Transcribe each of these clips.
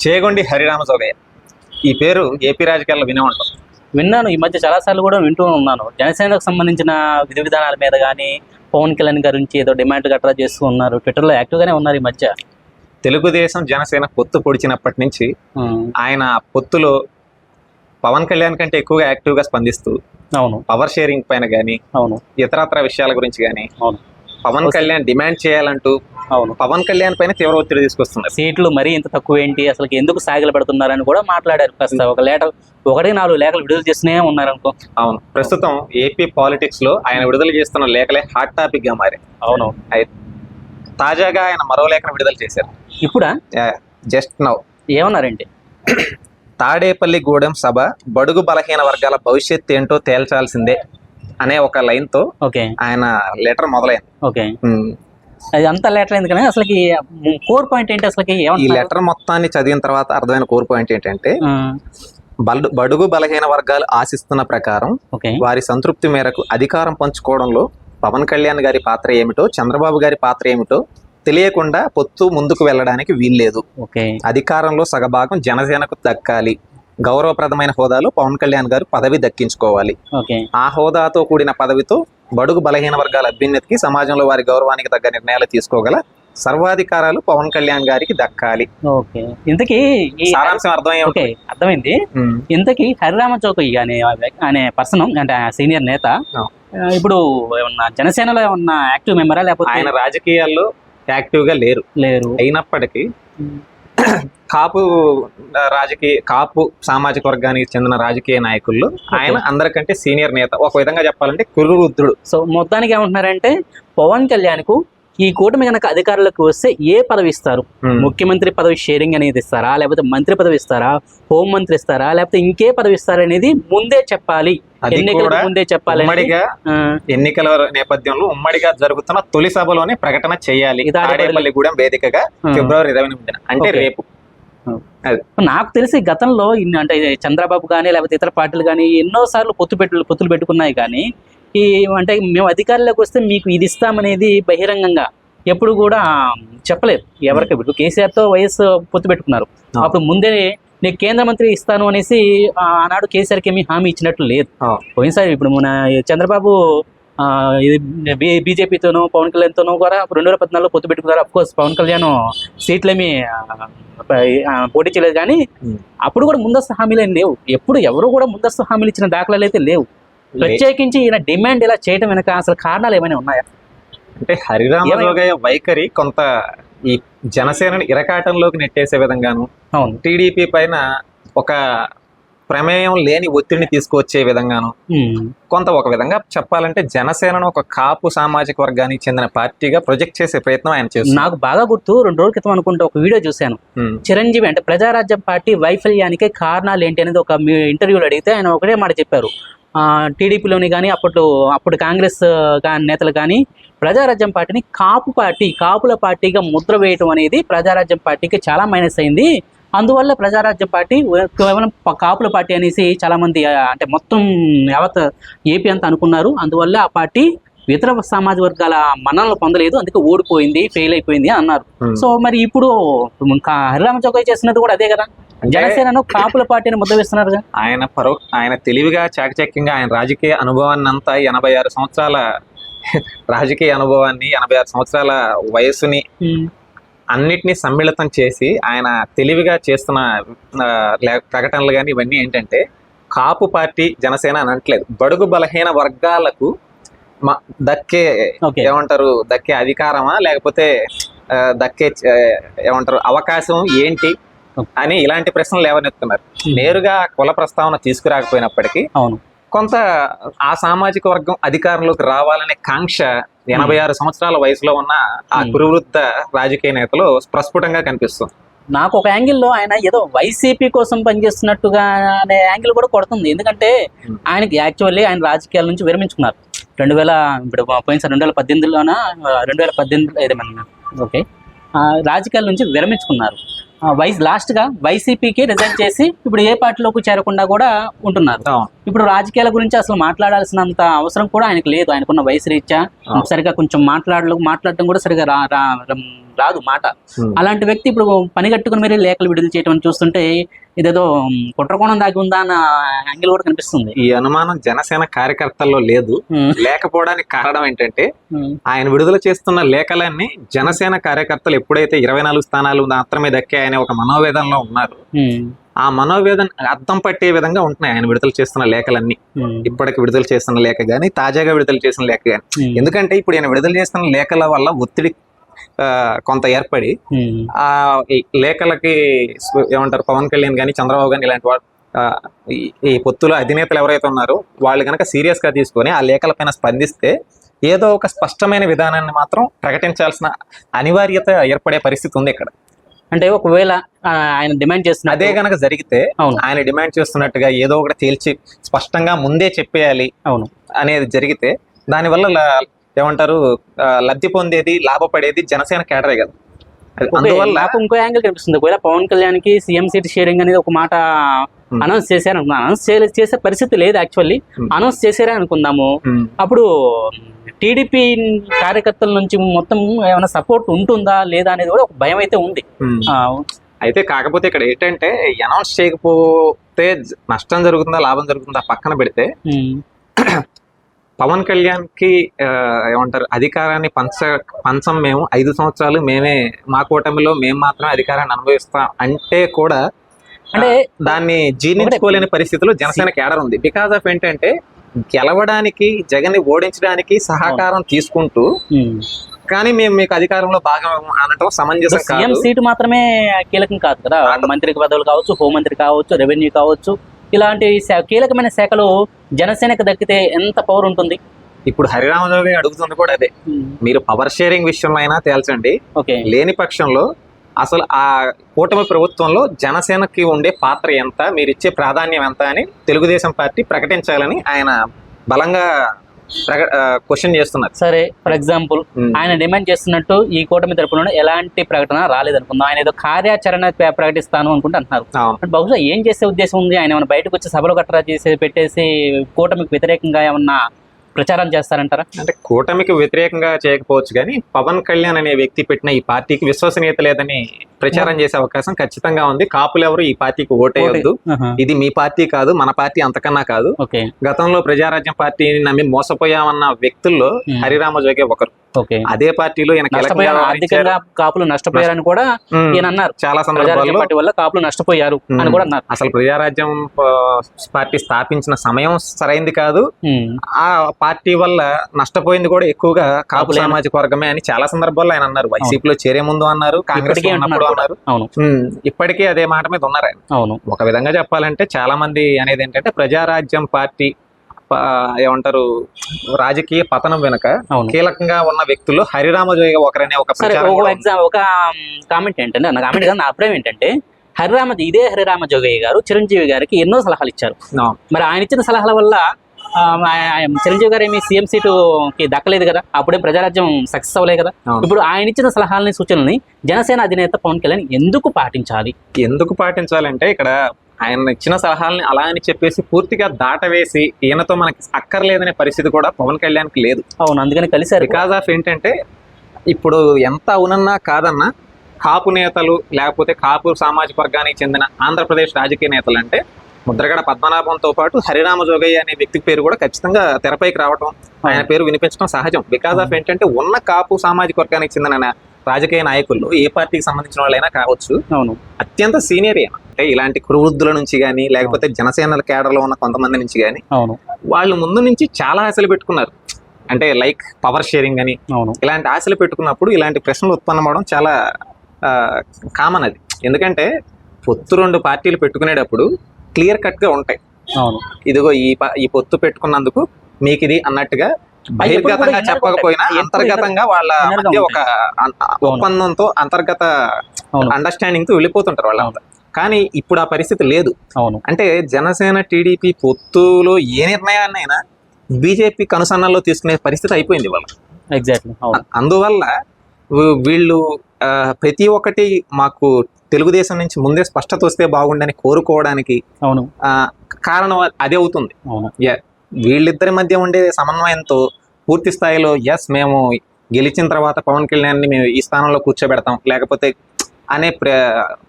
చేగొండి హరిరామ జోగయ్య ఈ పేరు ఏపీ రాజకీయాల్లో వినే ఉంటాం. విన్నాను. ఈ మధ్య చాలాసార్లు కూడా వింటూ ఉన్నాను. జనసేనకు సంబంధించిన విధి విధానాల మీద కానీ పవన్ కళ్యాణ్ గురించి ఏదో డిమాండ్ గట్రా చేస్తూ ఉన్నారు. ట్విట్టర్లో యాక్టివ్గానే ఉన్నారు ఈ మధ్య. తెలుగుదేశం జనసేన పొత్తు పొడిచినప్పటి నుంచి ఆయన పొత్తులో పవన్ కళ్యాణ్ కంటే ఎక్కువగా యాక్టివ్గా స్పందిస్తూ అవును. పవర్ షేరింగ్ పైన కానీ అవును. ఇతరత్ర విషయాల గురించి కానీ అవును. పవన్ కళ్యాణ్ డిమాండ్ చేయాలంటూ అవును. పవన్ కళ్యాణ్ పైన తీవ్ర ఒత్తిడి తీసుకొస్తున్నారు. సీట్లు మరీ ఇంత తక్కువ ఏంటి అసలు ఎందుకు సాగిలు పెడుతున్నారని కూడా మాట్లాడారు. కాస్త ఒక లేట ఒకటి నాలుగు లేఖలు విడుదల చేస్తూనే ఉన్నారు అనుకో అవును. ప్రస్తుతం ఏపీ పాలిటిక్స్లో ఆయన విడుదల చేస్తున్న లేఖలే హాట్ టాపిక్గా మారాయి. అవును తాజాగా ఆయన మరో లేఖను విడుదల చేశారు. ఇప్పుడా? Just now. ఏమన్నారండి? తాడేపల్లి గూడెం సభ బడుగు బలహీన వర్గాల భవిష్యత్ ఏంటో తేల్చాల్సిందే అనే ఒక లైన్తో ఓకే. ఆయన లెటర్ మొదలైంది. ఓకే. అది అంత లేటర్ ఎందుకని అసలుకి కోర్ పాయింట్ ఏంటి అసలుకి? ఈ లెటర్ మొత్తాన్ని చదివిన తర్వాత అర్థమైన కోర్ పాయింట్ ఏంటంటే బడుగు బలహీన వర్గాలు ఆశిస్తున్న ప్రకారం వారి సంతృప్తి మేరకు అధికారం పంచుకోవడంలో పవన్ కళ్యాణ్ గారి పాత్ర ఏమిటో చంద్రబాబు గారి పాత్ర ఏమిటో తెలియకుండా పొత్తు ముందుకు వెళ్ళడానికి వీల్లేదు. అధికారంలో సగభాగం జనసేనకు దక్కాలి. గౌరవప్రదమైన హోదాలో పవన్ కళ్యాణ్ గారు పదవి దక్కించుకోవాలి. ఆ హోదాతో కూడిన పదవితో బడుగు బలహీన వర్గాల అభ్యున్నతికి సమాజంలో వారి గౌరవానికి తగ్గ నిర్ణయాలు తీసుకోగల సర్వాధికారాలు పవన్ కళ్యాణ్ గారికి దక్కాలి. ఓకే. ఇంతకీ ఈ సారాంశం అర్థమయ్యే ఓకే అర్థమైంది. ఉమ్. ఇంతకీ హరిరామ చౌకయ్య అనే వ్యక్- అనే పర్సన్ అంటే సీనియర్ నేత ఆ. ఆ, ఇప్పుడు ఏమన్నా జనసేనలో ఏమన్నా యాక్టివ్ మెంబరా లేకపోతే ఆయన రాజకీయాల్లో యాక్టివ్గా లేరు. లేరు. అయినప్పటికీ కాపు రాజకీయ కాపు సామాజిక వర్గానికి చెందిన రాజకీయ నాయకుల్లో ఆయన అందరికంటే సీనియర్ నేత. ఒక విధంగా చెప్పాలంటే కురురుద్రుడు సో మొత్తానికి ఏమంటున్నారంటే పవన్ కళ్యాణ్కు ఈ కూటమి కనుక అధికారులకు వస్తే ఏ పదవి ఇస్తారు. ముఖ్యమంత్రి పదవి షేరింగ్ అనేది ఇస్తారా? లేకపోతే మంత్రి పదవి ఇస్తారా? హోం మంత్రి ఇస్తారా? లేకపోతే ఇంకే పదవి ఇస్తారా అనేది ముందే చెప్పాలి. కూడా ముందే చెప్పాలి ఉమ్మడిగా ఎన్నికల నేపథ్యంలో ఉమ్మడిగా జరుగుతున్న తొలి సభలోనే ప్రకటన చేయాలి. తాడేపల్లిగూడెం వేదికగా. ఫిబ్రవరి ఇరవై ఎనిమిదిన. అంటే. రేపు. నాకు తెలిసి గతంలో ఇన్ని అంటే చంద్రబాబు కానీ లేకపోతే ఇతర పార్టీలు కానీ ఎన్నో సార్లు పొత్తు పెట్టు పొత్తులు పెట్టుకున్నాయి కానీ ఈ అంటే మేము అధికారంలోకి వస్తే మీకు ఇది ఇస్తామనేది బహిరంగంగా ఎప్పుడు కూడా చెప్పలేదు. ఎవరికి ఇప్పుడు కేసీఆర్తో వైఎస్ పొత్తు పెట్టుకున్నారు. అప్పుడు ముందే నేను కేంద్ర మంత్రి ఇస్తాను అనేసి ఆనాడు కేసీఆర్కి ఏమీ హామీ ఇచ్చినట్లు లేదు. పోయినసారి ఇప్పుడు మన చంద్రబాబు ఇది బీజేపీతోనూ పవన్ కళ్యాణ్తోనూ కూడా రెండు వేల పద్నాలుగులో పొత్తు పెట్టుకున్నారు. అఫ్ కోర్స్ పవన్ కళ్యాణ్ సీట్లేమి పోటీ చేయలేదు కానీ. అప్పుడు కూడా ముందస్తు హామీలు ఏం లేవు. ఎప్పుడు ఎవరు కూడా ముందస్తు హామీలు ఇచ్చిన దాఖలాలు అయితే లేవు. ప్రత్యేకించి ఈయన డిమాండ్ ఇలా చేయడం వెనక అసలు కారణాలు ఏమైనా ఉన్నాయా? అంటే హరిరామ వైఖరి కొంత ఈ జనసేనని ఇరకాటంలోకి నెట్టేసే విధంగాను అవును టీడీపీ పైన ఒక ప్రమేయం లేని ఒత్తిడిని తీసుకువచ్చే విధంగాను. కొంత ఒక విధంగా చెప్పాలంటే జనసేనను ఒక కాపు సామాజిక వర్గానికి చెందిన పార్టీగా ప్రొజెక్ట్ చేసే ప్రయత్నం ఆయన చేస్తున్నారు నాకు బాగా గుర్తు రెండు రోజుల క్రితం అనుకుంటే ఒక వీడియో చూశాను. చిరంజీవి అంటే ప్రజారాజ్యం పార్టీ వైఫల్యానికి కారణాలు ఏంటి అనేది ఒక ఇంటర్వ్యూలో అడిగితే ఆయన ఒకటే మాట చెప్పారు టీడీపీలోని కానీ అప్పట్లో అప్పుడు కాంగ్రెస్ నేతలు కానీ ప్రజారాజ్యం పార్టీని కాపు పార్టీ కాపుల పార్టీగా ముద్ర వేయటం అనేది ప్రజారాజ్యం పార్టీకి చాలా మైనస్ అయింది. అందువల్ల ప్రజారాజ్యం పార్టీ కేవలం కాపుల పార్టీ అనేసి చాలా మంది ఆ, అంటే మొత్తం యావత్ ఏపీ అంతా అనుకున్నారు. అందువల్ల ఆ పార్టీ ఇతర సమాజ వర్గాల మన్ననలు పొందలేదు. అందుకే ఓడిపోయింది ఫెయిల్ అయిపోయింది అని అన్నారు. సో మరి ఇప్పుడు హరిరామ చౌకయ్య చేస్తున్నది కూడా అదే కదా? జనసేనను కాపుల పార్టీని ముద్ద వేస్తున్నారు ఆయన పరో ఆయన తెలివిగా చాకచక్యంగా ఆయన రాజకీయ అనుభవాన్ని అంతా ఎనభై ఆరు సంవత్సరాల రాజకీయ అనుభవాన్ని ఎనభై ఆరు సంవత్సరాల వయస్సుని అన్నిటినీ సమ్మిళితం చేసి ఆయన తెలివిగా చేస్తున్న ప్రకటనలు కానీ ఇవన్నీ ఏంటంటే కాపు పార్టీ జనసేన అని అనట్లేదు. బడుగు బలహీన వర్గాలకు మ- దక్కే ఏమంటారు దక్కే అధికారమా లేకపోతే దక్కే ఏమంటారు అవకాశం ఏంటి? అని ఇలాంటి ప్రశ్నలు లేవనెత్తున్నారు నేరుగా కుల ప్రస్తావన తీసుకురాకపోయినప్పటికీ అవును. కొంత ఆ సామాజిక వర్గం అధికారంలోకి రావాలనే కాంక్ష ఎనభై ఆరు సంవత్సరాల వయసులో ఉన్న ఆ. కురువృత్త రాజకీయ నేతలు ప్రస్ఫుటంగా కనిపిస్తుంది. నాకు ఒక యాంగిల్లో ఆయన ఏదో వైసీపీ కోసం పనిచేస్తున్నట్టుగా అనే యాంగిల్ కూడా కొడుతుంది. ఎందుకంటే. ఆయనకి యాక్చువల్లీ ఆయన రాజకీయాల నుంచి విరమించుకున్నారు. రెండు వేల ఇప్పుడు పోయినసారి రెండు వేల పద్దెనిమిదిలోన రెండు వేల పద్దెనిమిది ఓకే. రాజకీయాల నుంచి విరమించుకున్నారు. వైస్ లాస్ట్గా వైసీపీకి రిజైన్ చేసి ఇప్పుడు ఏ పార్టీలోకి చేరకుండా కూడా ఉంటున్నారు. ఇప్పుడు రాజకీయాల గురించి అసలు మాట్లాడాల్సినంత అవసరం కూడా ఆయనకు లేదు. ఆయనకున్న వయసు రీత్యా. సరిగా కొంచెం మాట్లాడలు మాట్లాడటం కూడా సరిగా రాదు మాట. అలాంటి వ్యక్తి ఇప్పుడు పని కట్టుకుని మరి లేఖలు విడుదల చేయడం చూస్తుంటే ఇదేదో కుట్రకోణం దాగి ఉందా అన్న యాంగిల్ కూడా కనిపిస్తుంది. ఈ అనుమానం జనసేన కార్యకర్తల్లో లేదు. లేకపోవడానికి కారణం ఏంటంటే ఆయన విడుదల చేస్తున్న లేఖలన్నీ జనసేన కార్యకర్తలు ఎప్పుడైతే ఇరవై నాలుగు స్థానాలు మాత్రమే దక్కాయనే ఒక మనోవేదనలో ఉన్నారు. ఆ మనోవేదన అర్థం పట్టే విధంగా ఉంటున్నాయి ఆయన విడుదల చేస్తున్న లేఖలన్నీ. ఇప్పటికి విడుదల చేస్తున్న లేఖ గానీ తాజాగా విడుదల చేసిన లేఖ గానీ. ఎందుకంటే ఇప్పుడు ఆయన విడుదల చేస్తున్న లేఖల వల్ల ఒత్తిడి కొంత ఏర్పడి ఆ లేఖలకి ఏమంటారు పవన్ కళ్యాణ్ కానీ చంద్రబాబు కానీ ఇలాంటి వాళ్ళు ఈ- పొత్తులో అధినేతలు ఎవరైతే ఉన్నారో వాళ్ళు కనుక సీరియస్గా తీసుకొని ఆ లేఖల పైన స్పందిస్తే ఏదో ఒక స్పష్టమైన విధానాన్ని మాత్రం ప్రకటించాల్సిన అనివార్యత ఏర్పడే పరిస్థితి ఉంది ఇక్కడ. అంటే ఒకవేళ ఆయన డిమాండ్ చేస్తున్న అదే గనక జరిగితే అవును. ఆయన డిమాండ్ చేస్తున్నట్టుగా ఏదో ఒకటి తేల్చి స్పష్టంగా ముందే చెప్పేయాలి అవును. అనేది జరిగితే దానివల్ల ఏమంటారు? లబ్ధి పొందేది లాభపడేది జనసేన కేడరే కదా. అందువల్ల ఇంకో యాంగిల్ కనిపిస్తుంది. ఒకవేళ పవన్ కళ్యాణ్కి సీఎం సీట్ షేరింగ్ అనేది ఒక మాట Hmm. అనౌన్స్ చేశారు అనౌన్స్ చేసే పరిస్థితి లేదు యాక్చువల్లీ. Hmm. అనౌన్స్ చేశారే అనుకుందాము. ఉమ్, అప్పుడు టీడీపీ కార్యకర్తల నుంచి మొత్తం ఏమైనా సపోర్ట్ ఉంటుందా లేదా అనేది కూడా ఒక భయం అయితే ఉంది. అయితే కాకపోతే ఇక్కడ ఏంటంటే అనౌన్స్ చేయకపోతే నష్టం జరుగుతుందా లాభం జరుగుతుందా పక్కన పెడితే పవన్ కళ్యాణ్కి ఏమంటారు అధికారాన్ని పంచ పంచం మేము ఐదు సంవత్సరాలు మేమే మా కూటమిలో మేము మాత్రమే అధికారాన్ని అనుభవిస్తాం అంటే కూడా అంటే దాన్ని జీర్ణించుకోలేని పరిస్థితిలో జనసేన కేడర్ ఉంది. బికాస్ ఆఫ్ ఏంటంటే గెలవడానికి జగన్ని ఓడించడానికి సహకారం తీసుకుంటూ కానీ మేము మీకు అధికారంలో భాగం అనటం సమంజసం సీఎం సీటు మాత్రమే కీలకం కాదు కదా. కాదు. మంత్రి పదవులు కావచ్చు హోంమంత్రి కావచ్చు రెవెన్యూ కావచ్చు. ఇలాంటి కీలకమైన శాఖలు జనసేనకు దక్కితే ఎంత పవర్ ఉంటుంది? ఇప్పుడు హరిరామరావు అడుగుతుంది కూడా అదే. మీరు పవర్ షేరింగ్ విషయంలో అయినా తేల్చండి లేని పక్షంలో అసలు ఆ కూటమి ప్రభుత్వంలో జనసేనకి ఉండే పాత్ర ఎంత మీరు ఇచ్చే ప్రాధాన్యం ఎంత అని తెలుగుదేశం పార్టీ ప్రకటించాలని ఆయన బలంగా క్వశ్చన్ చేస్తున్నారు. సరే ఫర్ ఎగ్జాంపుల్. ఆయన డిమాండ్ చేస్తున్నట్టు ఈ కూటమి తరపున ఎలాంటి ప్రకటన రాలేదనుకుందాం. ఆయన ఏదో కార్యాచరణ ప్ర- ప్రకటిస్తాను అనుకుంటే అంటున్నారు. బహుశా ఏం చేసే ఉద్దేశం ఉంది? ఆయన ఏమైనా బయటకు వచ్చి సభలు గట్రా చేసి పెట్టేసి కూటమికి వ్యతిరేకంగా ఏమన్నా ప్రచారం చేస్తారంటారా? అంటే కూటమికి వ్యతిరేకంగా చేయకపోవచ్చు కానీ పవన్ కళ్యాణ్ అనే వ్యక్తి పెట్టిన ఈ పార్టీకి విశ్వసనీయత లేదని ప్రచారం చేసే అవకాశం ఖచ్చితంగా ఉంది. కాపులు ఎవరు ఈ పార్టీకి ఓటేయొద్దు. ఇది మీ పార్టీ కాదు మన పార్టీ అంతకన్నా కాదు. గతంలో ప్రజారాజ్యం పార్టీని నమ్మి మోసపోయామన్న వ్యక్తుల్లో ఉమ్. హరిరామ జోగే ఒకరు. అదే పార్టీలో ఆర్థికంగా. కాపులు నష్టపోయారని కూడా. ఈయన అన్నారు. చాలా ప్రజారాజ్యం సందర్భాల్లో పార్టీ వల్ల కాపులు నష్టపోయారు అని. కూడా అన్నారు. అసలు ప్రజారాజ్యం పార్టీ స్థాపించిన సమయం సరైంది కాదు. ఆ పార్టీ వల్ల నష్టపోయింది కూడా ఎక్కువగా కాపు. సామాజిక వర్గమే అని చాలా సందర్భాల్లో ఆయన అన్నారు. వైసీపీలో చేరే ముందు అన్నారు కాంగ్రెస్ అన్నారు. ఇప్పటికీ అదే మాట మీద ఉన్నారు ఆయన. అవును. ఒక విధంగా చెప్పాలంటే చాలా మంది అనేది ఏంటంటే ప్రజారాజ్యం పార్టీ ఏమంటారు రాజకీయ పతనం వెనుక కీలకంగా ఉన్న వ్యక్తులు హరిరామజోయ ఒకరనే ఒక ఒక కామెంట్ ఏంటంటే నా కామెంట్ కాదు నా అభిప్రాయం ఏంటంటే హరిరామ ఇదే హరిరామ జోగయ్య గారు చిరంజీవి గారికి ఎన్నో సలహాలు ఇచ్చారు. మరి ఆయన ఇచ్చిన సలహాల వల్ల చిరంజీవి గారు ఏమి సీఎం సీటుకి దక్కలేదు కదా? అప్పుడే ప్రజారాజ్యం సక్సెస్ అవ్వలేదు కదా. ఇప్పుడు ఆయన ఇచ్చిన సలహాలని సూచనల్ని జనసేన అధినేత పవన్ కళ్యాణ్ ఎందుకు పాటించాలి? ఎందుకు పాటించాలంటే ఇక్కడ ఆయన ఇచ్చిన సలహాలని అలా అని చెప్పేసి పూర్తిగా దాటవేసి ఈయనతో మనకి అక్కర్లేదనే పరిస్థితి కూడా పవన్ కళ్యాణ్కి లేదు. అవును అందుకని కలిశారు బికాస్ ఆఫ్ ఏంటంటే ఇప్పుడు ఎంత అవునన్నా కాదన్నా కాపు నేతలు లేకపోతే కాపు సామాజిక వర్గానికి చెందిన ఆంధ్రప్రదేశ్ రాజకీయ నేతలు అంటే ముద్రగడ పద్మనాభంతో పాటు హరిరామ జోగయ్య అనే వ్యక్తి పేరు కూడా ఖచ్చితంగా తెరపైకి రావడం ఆయన పేరు వినిపించడం సహజం. బికాస్ ఆఫ్ ఏంటంటే ఉన్న కాపు సామాజిక వర్గానికి చెందిన రాజకీయ నాయకుల్లో ఏ పార్టీకి సంబంధించిన వాళ్ళైనా కావచ్చు అవును. అత్యంత సీనియర్ అయినా అంటే ఇలాంటి కురువృద్ధుల నుంచి కానీ లేకపోతే జనసేన కేడర్లో ఉన్న కొంతమంది నుంచి కానీ అవును. వాళ్ళు ముందు నుంచి చాలా ఆశలు పెట్టుకున్నారు. అంటే లైక్ పవర్ షేరింగ్ అని అవును. ఇలాంటి ఆశలు పెట్టుకున్నప్పుడు ఇలాంటి ప్రశ్నలు ఉత్పన్నం అవడం చాలా కామన్ అది. ఎందుకంటే పొత్తు రెండు పార్టీలు పెట్టుకునేటప్పుడు క్లియర్ కట్గా ఉంటాయి. అవును. ఇదిగో ఈ ఈ పొత్తు పెట్టుకున్నందుకు మీకు ఇది అన్నట్టుగా బహిర్గతంగా చెప్పకపోయినా అంతర్గతంగా వాళ్ళ ఒక ఒప్పందంతో అంతర్గత. అండర్స్టాండింగ్తో వెళ్ళిపోతుంటారు వాళ్ళంతా. కానీ ఇప్పుడు ఆ పరిస్థితి లేదు. అవును. అంటే జనసేన టీడీపీ పొత్తులో ఏ నిర్ణయాన్నైనా బీజేపీ కనుసన్నల్లో తీసుకునే పరిస్థితి అయిపోయింది వాళ్ళ ఎగ్జాక్ట్లీ అందువల్ల వీళ్ళు ప్రతి ఒక్కటి మాకు తెలుగుదేశం నుంచి ముందే స్పష్టత వస్తే బాగుండని కోరుకోవడానికి అవును. ఆ, కారణం అదే అవుతుంది. అవును. వీళ్ళిద్దరి మధ్య ఉండే సమన్వయంతో పూర్తి స్థాయిలో ఎస్ మేము గెలిచిన తర్వాత పవన్ కళ్యాణ్ని మేము ఈ స్థానంలో కూర్చోబెడతాం. లేకపోతే అనే ప్ర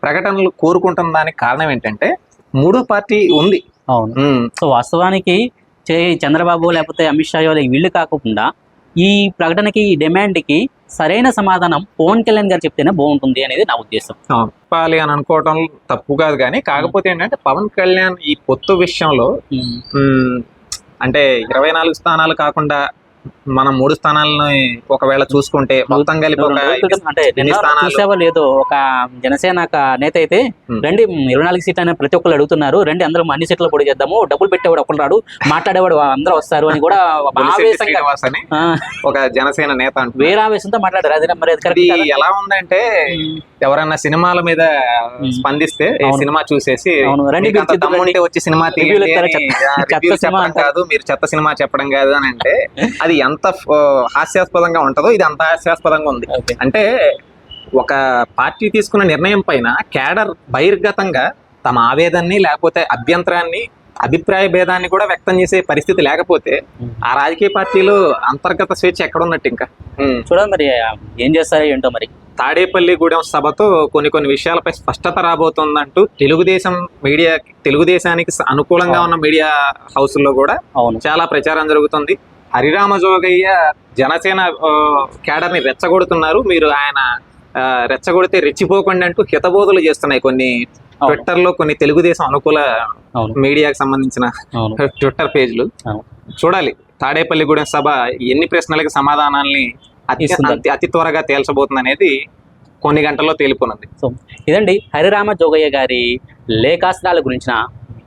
ప్రకటనలు కోరుకుంటున్న దానికి కారణం ఏంటంటే మూడో పార్టీ ఉంది. అవును. సో వాస్తవానికి చంద్రబాబు లేకపోతే అమిత్ షా వాళ్ళ కాకుండా ఈ ప్రకటనకి ఈ డిమాండ్కి సరైన సమాధానం పవన్ కళ్యాణ్ గారు చెప్తేనే బాగుంటుంది అనేది నా ఉద్దేశం. చెప్పాలి అని అనుకోవటం తప్పు కాదు కానీ కాకపోతే ఏంటంటే పవన్ కళ్యాణ్ ఈ పొత్తు విషయంలో అంటే ఇరవై నాలుగు స్థానాలు కాకుండా మనం మూడు స్థానాలని ఒకవేళ చూసుకుంటే మొత్తం కలిపి? చూసావో లేదో ఒక జనసేన నేత అయితే. రండి ఇరవై నాలుగు సీట్లు అని ప్రతి ఒక్కరు అడుగుతున్నారు రండి అందరూ అన్ని సీట్లు పొడి చేద్దాము డబ్బులు పెట్టేవాడు ఒకరు రాడు మాట్లాడేవాడు అందరూ వస్తారు అని కూడా ఒక జనసేన నేత. వేరే ఆవేశంతో మాట్లాడారు అది మరి? ఎలా ఉందంటే ఎవరన్నా సినిమాల మీద. స్పందిస్తే. సినిమా చూసేసి వచ్చి సినిమా కాదు మీరు చెత్త సినిమా చెప్పడం కాదు అని అంటే అది ఎంత హాస్యాస్పదంగా ఉంటుందో ఇది అంత హాస్యాస్పదంగా ఉంది. అంటే ఒక పార్టీ తీసుకున్న నిర్ణయం పైన కేడర్ బహిర్గతంగా తమ ఆవేదనని లేకపోతే అభ్యంతరాన్ని అభిప్రాయ భేదాన్ని కూడా వ్యక్తం చేసే పరిస్థితి లేకపోతే. ఆ రాజకీయ పార్టీలు అంతర్గత స్వేచ్ఛ ఎక్కడ ఉన్నట్టు ఇంకా. చూడండి మరి ఏం చేస్తారో ఏంటో మరి. తాడేపల్లిగూడెం సభతో కొన్ని కొన్ని విషయాలపై స్పష్టత రాబోతోందంటూ తెలుగుదేశం మీడియా తెలుగుదేశానికి అనుకూలంగా ఉన్న మీడియా హౌసుల్లో కూడా అవును. చాలా ప్రచారం జరుగుతుంది. హరిరామ జోగయ్య జనసేన కేడర్ని రెచ్చగొడుతున్నారు మీరు ఆయన రెచ్చగొడితే రెచ్చిపోకండి అంటూ హితబోధలు చేస్తున్నాయి కొన్ని. ట్విట్టర్లో కొన్ని తెలుగుదేశం అనుకూల మీడియాకి సంబంధించిన ట్విట్టర్ పేజ్లు. చూడాలి తాడేపల్లిగూడెం సభ ఎన్ని ప్రశ్నలకు సమాధానాల్ని? అతి- అతి త్వరగా తేల్చబోతుంది అనేది కొన్ని గంటల్లో తేలిపోనుంది సో ఇదండి హరిరామ జోగయ్య గారి లేఖాస్త్రాల గురించిన